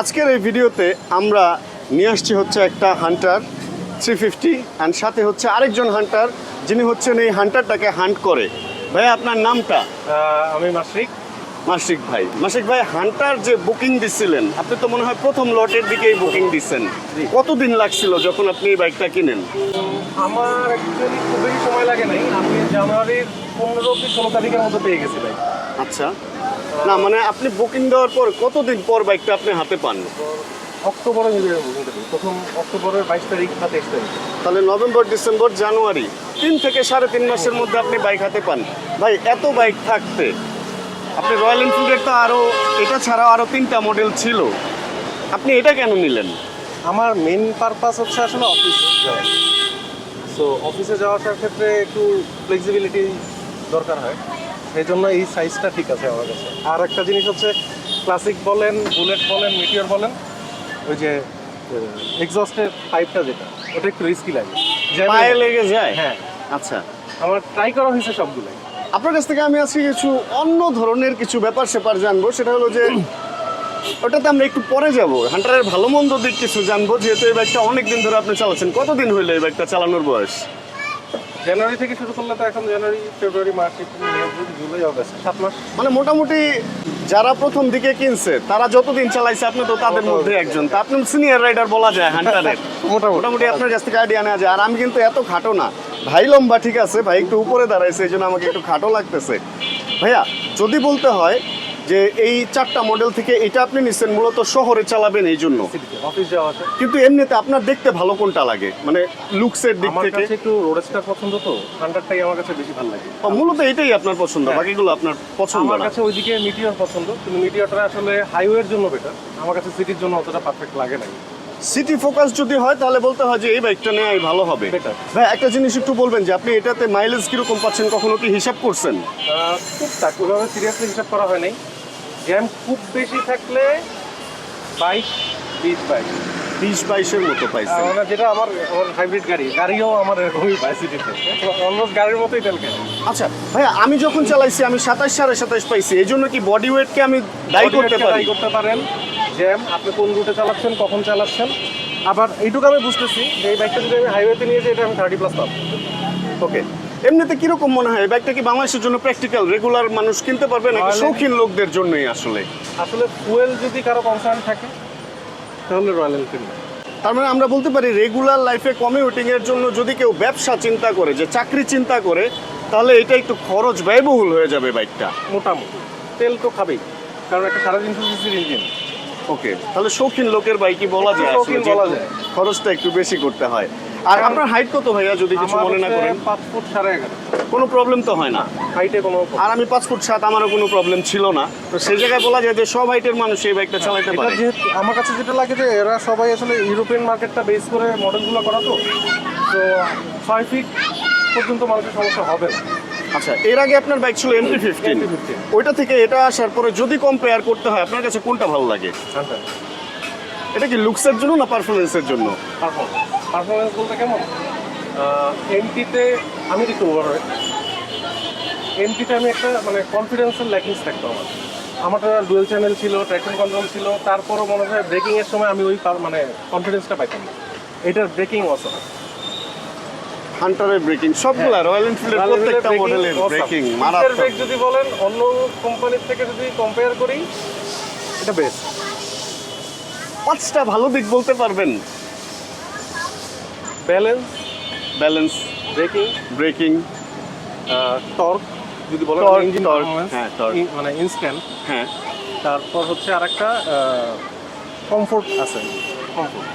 আজকের এই ভিডিওতে আমরা নিয়ে আসছি হচ্ছে একটা হান্টার থ্রি ফিফটি অ্যান্ড সাথে হচ্ছে আরেকজন হান্টার যিনি হচ্ছেন এই হান্টারটাকে হান্ট করে। ভাই আপনার নামটা? আমি মাসিক মাসিক ভাই। মাসিক ভাই হান্টার যে বুকিং দিছিলেন আপনি তো মনে হয় প্রথম লটের দিকেই বুকিং দিচ্ছেন কতদিন লাগছিল যখন আপনি এই বাইকটা কিনেন? আমার অ্যাকচুয়ালি খুব বেশি সময় লাগে নাই। আমি জানুয়ারির পনেরো কি ষোলো তারিখের মধ্যে পেয়ে গেছি ভাই আচ্ছা। না মানে আপনি বুকিং দেওয়ার পর কতদিন পর বাইকটা আপনি হাতে পান? অক্টোবরে প্রথম অক্টোবরের বাইশ তারিখ বা তেইশ তারিখ তাহলে নভেম্বর ডিসেম্বর জানুয়ারি তিন থেকে সাড়ে তিন মাসের মধ্যে আপনি বাইক হাতে পান। ভাই এত বাইক থাকতে। আপনি রয়্যাল এনফিল্ডের তো আরও এটা ছাড়াও আরও তিনটা মডেল ছিল। আপনি এটা কেন নিলেন? আমার মেন পারপাস হচ্ছে আসলে অফিস যাওয়া। সো অফিসে যাওয়া আসার ক্ষেত্রে একটু ফ্লেক্সিবিলিটি দরকার হয়। এই জন্য এই সাইজটা ঠিক আছে আমার কাছে। আর একটা জিনিস হচ্ছে ক্লাসিক বলেন বুলেট বলেন মিটিওর বলেন ওই যে এক্সস্টের পাইপটা যেটা ওটা একটু রিস্কি লাগে। পায়ে লেগে যায়? হ্যাঁ। আচ্ছা। আমার ট্রাই করা হয়েছে সবগুলোই। আপনার কাছ থেকে আমি আজকে কিছু অন্য ধরনের কিছু ব্যাপার স্যাপার জানব। সেটা হলো যে ওটাতে আমরা একটু পরে যাব। হান্টারের ভালো মন্দ দিক কিছু জানব যেহেতু এই বাইকটা অনেক দিন ধরে আপনি চালাচ্ছেন। কতদিন হইল এই বাইকটা চালানোর বয়স? জানুয়ারি থেকে শুরু করলে তো এখন জানুয়ারি February March April May June July August সাত মাস। মানে মোটামুটি যারা প্রথম দিকে কিনছে তারা যতদিন চালাইছে আপনি তো তাদের মধ্যে একজন। তা আপনি সিনিয়র রাইডার বলা যায় হান্টারের মোটামুটি। মোটামুটি আপনার কাছ থেকে আইডিয়া নেওয়া যায়। আর আমি কিন্তু এত খাটো না। ভাই লম্বা ঠিক আছে ভাই একটু উপরে দাঁড়াইছে এই জন্য আমাকে একটু খাটো লাগতেছে। ভাইয়া যদি বলতে হয় যে এই চারটা মডেল থেকে এটা আপনি নিচ্ছেন মূলত শহরে চালাবেন এই জন্য। অফিস যাওয়া কিন্তু এমনিতে আপনার দেখতে ভালো কোনটা লাগে? মানে লুকসের দিক আমার থেকে? কাছে একটু রোডস্টার পছন্দ তো হান্ড্রেডটাই আমার কাছে বেশি ভালো লাগে। ও, মূলত এটাই আপনার পছন্দ হ্যাঁ। বাকিগুলো আপনার পছন্দ আমার না? কাছে ওইদিকে মিটিওর পছন্দ কিন্তু মিটিওরটা আসলে হাইওয়ের জন্য বেটার আমার কাছে সিটির জন্য অতটা পারফেক্ট লাগে না সিটি ফোকাস যদি হয় তাহলে বলতে হয় যে এই বাইকটা নেওয়াই ভালো হবে। Better. ভাই একটা জিনিস একটু বলবেন যে আপনি এটাতে মাইলেজ কীরকম পাচ্ছেন? কখনো কি হিসাব করছেন? আহ, টুকটাক ওইভাবে সিরিয়াসলি হিসাব করা হয় নাই। জ্যাম খুব বেশি থাকলে বাইশ বিশ বাইশ। বিশ বাইশের মতো পাইছেন। মানে যেটা আমার আমার হাইব্রিড গাড়ি গাড়িও আমার এরকমই সিটিতে অলমোস্ট গাড়ির মতোই তেল খায় আচ্ছা ভাইয়া আমি যখন চালাইছি আমি সাতাশ সাড়ে সাতাশ পাইছি এই জন্য কি বডি ওয়েটকে আমি দায়ী করতে পারি? করতে পারেন। জ্যাম আপনি কোন রুটে চালাচ্ছেন কখন চালাচ্ছেন। আবার এইটুকু আমি বুঝতেছি যে এই বাইকটা যদি আমি হাইওয়েতে নিয়ে যাই এটা আমি থার্টি প্লাস পাবো। ওকে এমনিতে কীরকম মনে হয়? বাইকটা কি বাংলাদেশের জন্য প্র্যাকটিক্যাল রেগুলার মানুষ কিনতে পারবে নাকি শৌখিন লোকদের জন্যই আসলে? আসলে ফুয়েল যদি কারও কনসার্ন থাকে তাহলে রয়্যাল এনফিল্ড তার মানে আমরা বলতে পারি রেগুলার লাইফে কমিউটিং এর জন্য যদি কেউ ব্যবসা চিন্তা করে যে চাকরি চিন্তা করে তাহলে এটা একটু খরচ ব্যয়বহুল হয়ে যাবে বাইকটা মোটামুটি। তেল তো খাবেই কারণ একটা সাড়ে তিনশো সিসির ইঞ্জিন ওকে তাহলে শৌখিন লোকের বাইকই বলা যায় আসলে শৌখিন বলা যায়। খরচটা একটু বেশি করতে হয়। আর আপনার হাইট কত ভাইয়া যদি কিছু মনে না করেন? পাঁচ ফুট সাড়ে এগারো। কোনো প্রবলেম তো হয় না। হাইটে কোনো আর আমি পাঁচ ফুট সাত আমারও কোনো প্রবলেম ছিল না। তো সেই জায়গায় বলা যায় যে সব হাইটের মানুষ এই বাইকটা চালাতে পারে। যেহেতু আমার কাছে যেটা লাগে যে এরা সবাই আসলে ইউরোপিয়ান মার্কেটটা বেস করে মডেলগুলো করা তো। তো ছয় ফিট পর্যন্ত মানুষের সমস্যা হবে না। আচ্ছা এর আগে আপনার বাইক ছিল এমপি ফিফটিন MP15 ওইটা থেকে এটা আসার পরে যদি কম্পেয়ার করতে হয় আপনার কাছে কোনটা ভালো লাগে? এটা কি লুকসের জন্য না পারফরমেন্সের জন্য? পারফরমেন্স পারফরমেন্স বলতে কেমন? এমপিতে আমি একটু ওভার এমপিতে আমি একটা মানে কনফিডেন্সের ল্যাকিংস থাকতো আমার। আমারটা ডুয়েল চ্যানেল ছিল ট্র্যাকশন কন্ট্রোল ছিল তারপরও মনে হয় ব্রেকিং এর সময় আমি ওই মানে কনফিডেন্সটা পাইতাম না। এটার ব্রেকিং অসম হান্টারের ব্রেকিং সবগুলা রয়্যাল এনফিল্ডের প্রত্যেকটা মডেলের ব্রেকিং মারাত্মক। ব্রেক যদি বলেন অন্য কোম্পানির থেকে যদি কম্পেয়ার করি এটা বেস্ট পাঁচটা ভালো দিক বলতে পারবেন। Balance balance braking braking torque যদি বলেন Torque, ইঞ্জিন torque, হ্যাঁ, torque। মানে ইনস্ট্যান্ট হ্যাঁ। তারপর হচ্ছে আরেকটা কমফোর্ট আছে। কমফোর্ট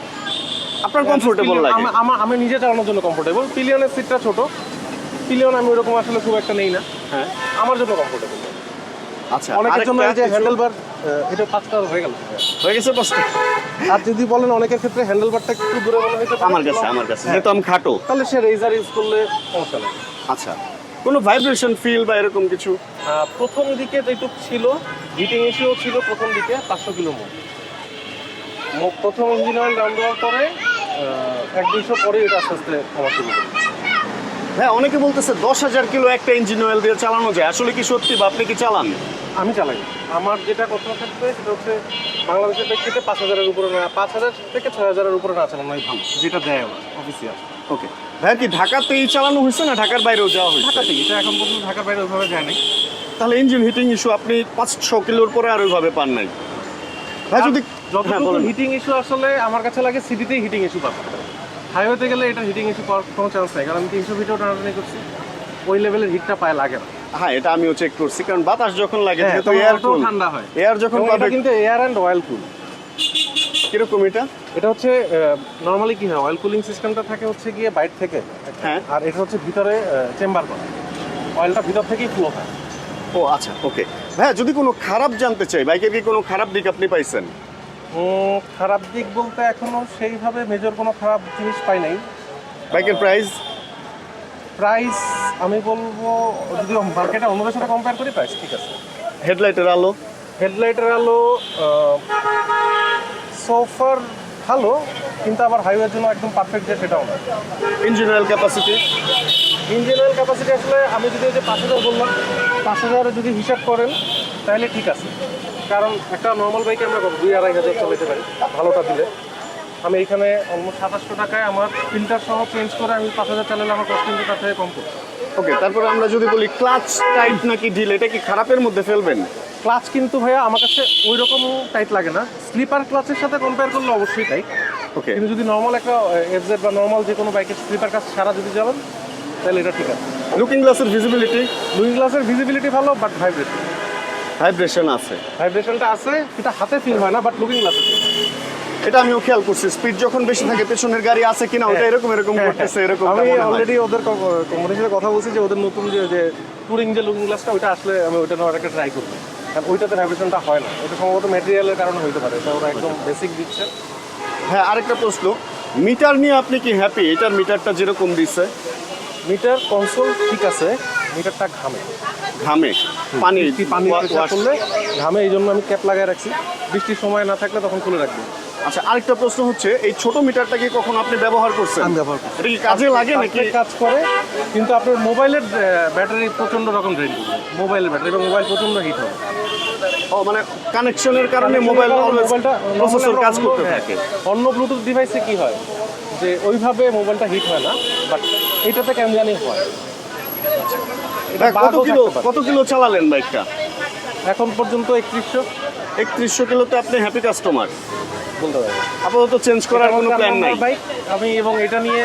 আপনার কমফোর্টেবল লাগে? আমার আমি নিজে চালানোর জন্য কমফোর্টেবল পিলিয়নের সিটটা ছোট। পিলিয়ন আমি ওরকম আসলে খুব একটা নেই না। হ্যাঁ। আমার জন্য কমফোর্টেবল আচ্ছা অনেকের জন্য এই যে আরেকটা এটা পাঁচটা হয়ে গেল। হয়ে গেছে পাঁচটা আর যদি বলেন অনেকের ক্ষেত্রে হ্যান্ডেল বারটা একটু দূরে মনে পারে আমার কাছে আমার কাছে হ্যাঁ। যেহেতু আমি খাটো। তাহলে সে রেজার ইউজ করলে সমস্যা নেই। আচ্ছা কোনো ভাইব্রেশন ফিল বা এরকম কিছু? প্রথম দিকে যেটুক ছিল হিটিং ইস্যুও ছিল প্রথম দিকে পাঁচশো কিলো মোট। মো- প্রথম ইঞ্জিন অয়েল ডাউন দেওয়ার পরে এক দুইশো পরে এটা আস্তে আস্তে কমা শুরু হ্যাঁ অনেকে বলতেছে দশ হাজার কিলো একটা ইঞ্জিন অয়েল দিয়ে চালানো যায়। আসলে কি সত্যি বা আপনি কি চালান? আমি চালাই। আমার যেটা কথা থাকবে সেটা হচ্ছে বাংলাদেশের প্রেক্ষিতে পাঁচ হাজারের উপরে না পাঁচ হাজার থেকে ছয় হাজারের উপরে না চালানো হয় ভালো যেটা দেয় আমার অফিসিয়াল ওকে। ভাইয়া কি ঢাকাতেই চালানো হয়েছে না ঢাকার বাইরেও যাওয়া হয়েছে? ঢাকাতে এটা এখন পর্যন্ত ঢাকার বাইরে ওইভাবে যায় নাই। তাহলে ইঞ্জিন হিটিং ইস্যু আপনি পাঁচশো কিলোর পরে আর ওইভাবে পান নাই। ভাই যদি হ্যাঁ যতটুকু হিটিং ইস্যু আসলে আমার কাছে লাগে সিটিতেই হিটিং ইস্যু পাবো হাইওয়েতে গেলে এটা হিটিং ইস্যু পাওয়ার কোনো চান্স নেই কারণ আমি তিনশো ফিটেও টানাটানি করছি ওই লেভেলের হিটটা পায়ে লাগে না। হ্যাঁ এটা আমিও চেক করছি কারণ বাতাস যখন লাগে হ্যাঁ, এয়ার অটো ঠান্ডা হয়। এয়ার যখন পাবে এটা কিন্তু এয়ার অ্যান্ড অয়েল কুল কীরকম এটা? এটা হচ্ছে নর্মালি কি হয় অয়েল কুলিং সিস্টেমটা থাকে হচ্ছে গিয়ে বাইরে থেকে হ্যাঁ। আর এটা হচ্ছে ভিতরে চেম্বার করা। অয়েলটা ভিতর থেকেই ফ্লো হয়। ও আচ্ছা ওকে হ্যাঁ যদি কোনো খারাপ জানতে চাই বাইকের কি কোনো খারাপ দিক আপনি পাইছেন? খারাপ দিক বলতে এখনও সেইভাবে মেজর কোনো খারাপ জিনিস পাই নাই। বাইকের প্রাইস প্রাইস আমি বলব যদি মার্কেটে অন্যদের সাথে কম্পেয়ার করি প্রাইস ঠিক আছে। হেডলাইটের আলো? হেডলাইটের আলো সোফার ভালো কিন্তু আবার হাইওয়ের জন্য একদম পারফেক্ট যে সেটাও না। ইঞ্জিন ক্যাপাসিটি ইঞ্জিন ক্যাপাসিটি আসলে আমি যদি যে পাঁচ হাজার বললাম পাঁচ হাজারে যদি হিসাব করেন তাহলে ঠিক আছে। কারণ একটা নর্মাল বাইকে আমরা দুই আড়াই হাজার চালাতে পারি। ভালোটা দিলে। আমি এখানে অলমোস্ট সাতাশশো টাকায় আমার ফিল্টার সহ চেঞ্জ করে আমি পাঁচ হাজার চালালে আমার কস্ট কিন্তু তার থেকে কম পড়ছে ওকে তারপরে আমরা যদি বলি ক্লাচ টাইট নাকি ঢিল এটা কি খারাপের মধ্যে ফেলবেন? ক্লাচ কিন্তু ভাইয়া আমার কাছে ওই রকম টাইট লাগে না। স্লিপার ক্লাচের সাথে কম্পেয়ার করলে অবশ্যই টাইট ওকে কিন্তু যদি নর্মাল একটা এফজেড বা নর্মাল যে কোনো বাইকের স্লিপার কাজ সারা যদি যাবেন তাহলে এটা ঠিক আছে। লুকিং গ্লাসের ভিজিবিলিটি লুইং গ্লাসের ভিজিবিলিটি ভালো বাট ভাইব্রেশন ভাইব্রেশন আছে। ভাইব্রেশনটা আছে সেটা হাতে ফিল হয় না বাট লুকিং গ্লাসে এটা আমিও খেয়াল করছি স্পিড যখন বেশি থাকে পেছনের গাড়ি আছে কিনা ওটা এরকম এরকম করতেছে এরকম হ্যাঁ, আমি অলরেডি ওদের কোম্পানির সাথে কথা বলছি যে ওদের নতুন যে যে টুরিং যে লুকিং গ্লাসটা ওইটা আসলে আমি ওইটা নেওয়ার একটা ট্রাই করব। কারণ ওইটাতে ভাইব্রেশনটা হয় না। ওটা সম্ভবত ম্যাটেরিয়ালের কারণে হইতে পারে এটা ওরা একদম বেসিক দিচ্ছে। হ্যাঁ আরেকটা প্রশ্ন। মিটার নিয়ে আপনি কি হ্যাপি এটার মিটারটা যেরকম দিচ্ছে মিটার কনসোল ঠিক আছে মিটারটা ঘামে। ঘামে। পানি পানি করলে ঘামে এই জন্য আমি ক্যাপ লাগাই রাখছি। বৃষ্টির সময় না থাকলে তখন খুলে রাখব। আচ্ছা আরেকটা প্রশ্ন হচ্ছে এই ছোট মিটারটা কি কখন আপনি ব্যবহার করছেন? আমি ব্যবহার করছি। এটা কি কাজে লাগে নাকি? কাজ করে কিন্তু আপনার মোবাইলের ব্যাটারি প্রচণ্ড রকম ড্রেন মোবাইলের ব্যাটারি এবং মোবাইল প্রচণ্ড হিট হবে। ও মানে কানেকশনের কারণে মোবাইল মোবাইলটা প্রসেসর কাজ করতে হ্যাঁ, থাকে। অন্য ব্লুটুথ ডিভাইসে কি হয়? যে ওইভাবে মোবাইলটা হিট হয় না বাট এইটাতে কেন জানি হয়। কত কিলো কত কিলো চালালেন বাইকটা? এখন পর্যন্ত একত্রিশশো। একত্রিশশো কিলোতে আপনি হ্যাপি কাস্টমার বলতে পারব আপাতত চেঞ্জ করার কোনো প্ল্যান নাই। বাইক আমি এবং এটা নিয়ে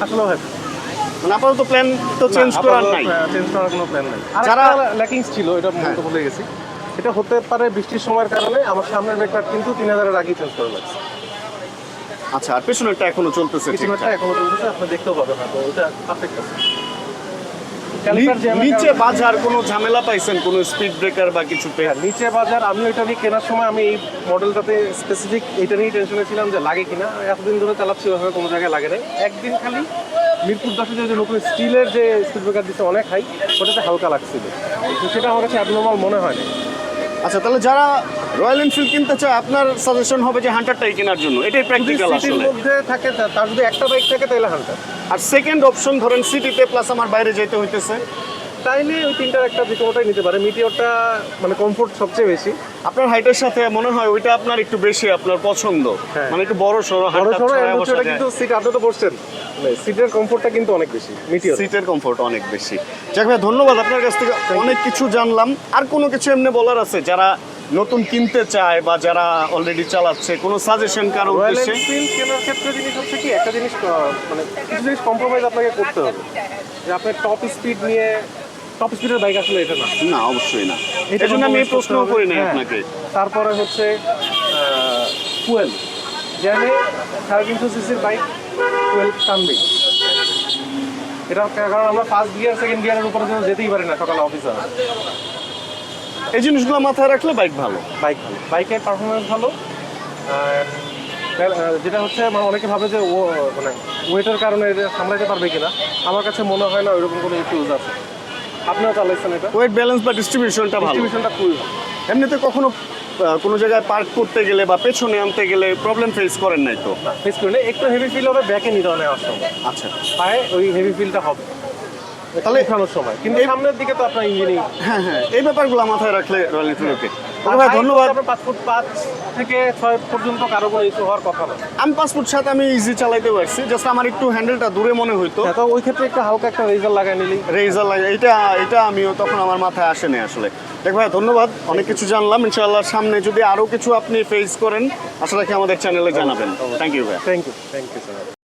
আসলেও হ্যাপি মানে আপাতত প্ল্যান তো চেঞ্জ করার নাই। চেঞ্জ করার কোনো প্ল্যান নাই। যারা- ল্যাকিংস ছিল এটা বলতে ভুলে গেছি। এটা হতে পারে বৃষ্টির সময়ের কারণে আমার সামনের ব্রেকটা কিন্তু তিন হাজারের আগেই চেঞ্জ করে লাগছে। আচ্ছা আর পেছনেরটা এখনও চলতেছে পিছনেরটা। এখনও চলতেছে আপনি দেখতেও পাবেন না তো ওটা পারফেক্ট আছে। নিচে বাজার কোনো ঝামেলা পাইছেন? কোনো স্পিড ব্রেকার বা কিছু হ্যাঁ, নিচে বাজার আমি ওইটা নিয়ে কেনার সময় আমি এই মডেলটাতে স্পেসিফিক এটা নিয়ে টেনশনে ছিলাম যে লাগে কিনা। এতদিন ধরে চালাচ্ছি ওইভাবে কোনো জায়গায় লাগে নাই। একদিন খালি মিরপুর দশে যে নতুন স্টিলের যে স্পিড ব্রেকার দিচ্ছে অনেক হাই ওটাতে হালকা লাগছিল। সেটা আমার কাছে অ্যাবনর্মাল মনে হয় না আচ্ছা তাহলে যারা রয়্যাল এনফিল্ড কিনতে চায় আপনার সাজেশন হবে যে হান্টারটাই কেনার জন্য। এটাই প্র্যাকটিক্যাল সিটির আসলে। মধ্যে থাকে তার যদি একটা বাইক থাকে তাহলে হান্টার আর সেকেন্ড অপশন ধরেন সিটিতে প্লাস আমার বাইরে যেতে হইতেছে। তাইলে ওই তিনটার একটা যে কোনোটাই নিতে পারে। মিটিওরটা মানে কমফোর্ট সবচেয়ে বেশি। আপনার হাইটের সাথে মনে হয় ওইটা আপনার একটু বেশি আপনার পছন্দ? হ্যাঁ। মানে একটু বড় সড়ো বড় সড়ো। কিন্তু সিট আপনি তো বসছেন। সিটের কমফোর্টটা কিন্তু অনেক বেশি মিটিওর। সিটের কমফোর্ট অনেক বেশি। যাক ভাই ধন্যবাদ আপনার কাছ থেকে। অনেক কিছু জানলাম। আর কোনো কিছু এমনি বলার আছে? যারা নতুন কিনতে চায় বা যারা অলরেডি চালাচ্ছে কোনো সাজেশন কারও উদ্দেশ্যে? কেনার ক্ষেত্রে জিনিস হচ্ছে কি একটা জিনিস মানে কিছু জিনিস কম্প্রোমাইজ আপনাকে করতে হবে। যে আপনি টপ স্পিড নিয়ে টপ স্পিডের বাইক আসলে এটা না? না অবশ্যই না। এটা জন্য আমি এই প্রশ্ন করি নাই হ্যাঁ। আপনাকে। তারপরে হচ্ছে ফুয়েল জানে সাড়ে তিনশো সিসির বাইক ফুয়েল টানবে। এটা কারণ আমরা ফার্স্ট গিয়ার সেকেন্ড গিয়ারের উপরে তো যেতেই পারি না সকালে অফিসে এই জিনিসগুলো মাথায় রাখলে বাইক ভালো। বাইক ভালো। বাইকের পারফরমেন্স ভালো। যেটা হচ্ছে মানে অনেকে ভাবে যে ও মানে ওয়েটের কারণে এটা সামলাতে পারবে কিনা। আমার কাছে মনে হয় না ওইরকম কোনো ইস্যুজ আছে। আপনিও চালাইছেন এটা? ওয়েট ব্যালেন্স বা ডিস্ট্রিবিউশনটা ভালো। ডিস্ট্রিবিউশনটা খুবই এমনিতে কখনো কোনো জায়গায় পার্ক করতে গেলে বা পেছনে আনতে গেলে প্রবলেম ফেস করেন নাই তো? ফেস করে একটু হেভি ফিল হবে ব্যাকে নিতে অনেক সময়। আচ্ছা। পায়ে ওই হেভি ফিলটা হবে। তাহলে- এখানোর সময়। কিন্তু সামনের দিকে তো আপনার ইঞ্জিনিয়ারিং হ্যাঁ হ্যাঁ। এই ব্যাপারগুলো মাথায় রাখলে রয়্যাল এনফিল্ড ওকে ভাই ধন্যবাদ। পাঁচ ফুট পাঁচ থেকে ছয় পর্যন্ত কারও কোনো ইস্যু হওয়ার কথা না। আমি পাসপোর্ট সাথে আমি ইজি চালাইতে পারছি জাস্ট আমার একটু হ্যান্ডেলটা দূরে মনে হইতো। হ্যাঁ তো ওই ক্ষেত্রে একটু হালকা একটা রেজার লাগাই নিলি রেজার লাগে এটা এটা আমিও তখন আমার মাথায় আসেনি আসলে। দেখ ভাই ধন্যবাদ অনেক কিছু জানলাম। ইনশাআল্লাহ সামনে যদি আরও কিছু আপনি ফেস করেন আশা রাখি আমাদের চ্যানেলে জানাবেন। থ্যাংক ইউ ভাই। Thank you thank you sir